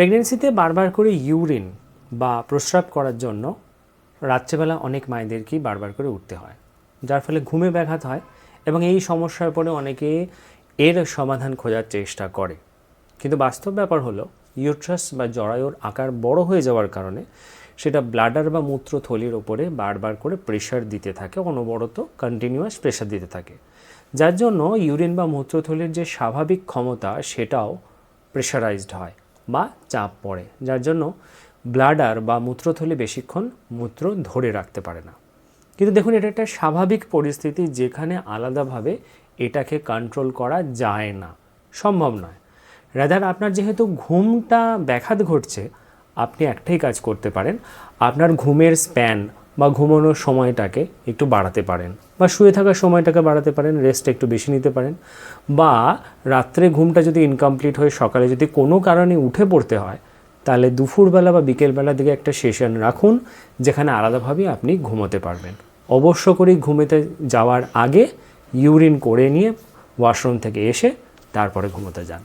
প্রেগনেন্সিতে বারবার করে ইউরিন বা প্রস্রাব করার জন্য রাত্রেবেলা অনেক মায়েদেরকেই বারবার করে উঠতে হয়, যার ফলে ঘুমে ব্যাঘাত হয় এবং এই সমস্যার পরে অনেকে এর সমাধান খোঁজার চেষ্টা করে। কিন্তু বাস্তব ব্যাপার হলো ইউট্রাস বা জরায়ুর আকার বড় হয়ে যাওয়ার কারণে সেটা ব্লাডার বা মূত্রথলির ওপরে বারবার করে প্রেশার দিতে থাকে, অনবরত কন্টিনিউয়াস প্রেশার দিতে থাকে। যার জন্য ইউরিন বা মূত্রথলির যে স্বাভাবিক ক্ষমতা, সেটাও প্রেশারাইজড হয়। বা চাপ পড়ে, যার জন্য ব্লাডার বা মূত্রথলি বেশিক্ষণ মূত্র ধরে রাখতে পারে না। কিন্তু দেখুন, এটা একটা স্বাভাবিক পরিস্থিতি যেখানে আলাদাভাবে এটাকে কন্ট্রোল করা যায় না। সম্ভব নয়। রাদার আপনার যেহেতু ঘুমটা ব্যাঘাত ঘটছে, আপনি একটাই কাজ করতে পারেন, আপনার ঘুমের স্প্যান বা ঘুমানোর সময়টাকে একটু বাড়াতে পারেন বা শুয়ে থাকার সময়টাকে বাড়াতে পারেন রেস্ট একটু বেশি নিতে পারেন বা রাত্রে ঘুমটা যদি ইনকমপ্লিট হয়ে সকালে যদি কোনো কারণে উঠে পড়তে হয়, তাহলে দুপুরবেলা বা বিকেলবেলার দিকে একটা সেশন রাখুন যেখানে আলাদাভাবে আপনি ঘুমোতে পারবেন। অবশ্য করেই ঘুমেতে যাওয়ার আগে ইউরিন করে নিয়ে ওয়াশরুম থেকে এসে তারপরে ঘুমোতে যান।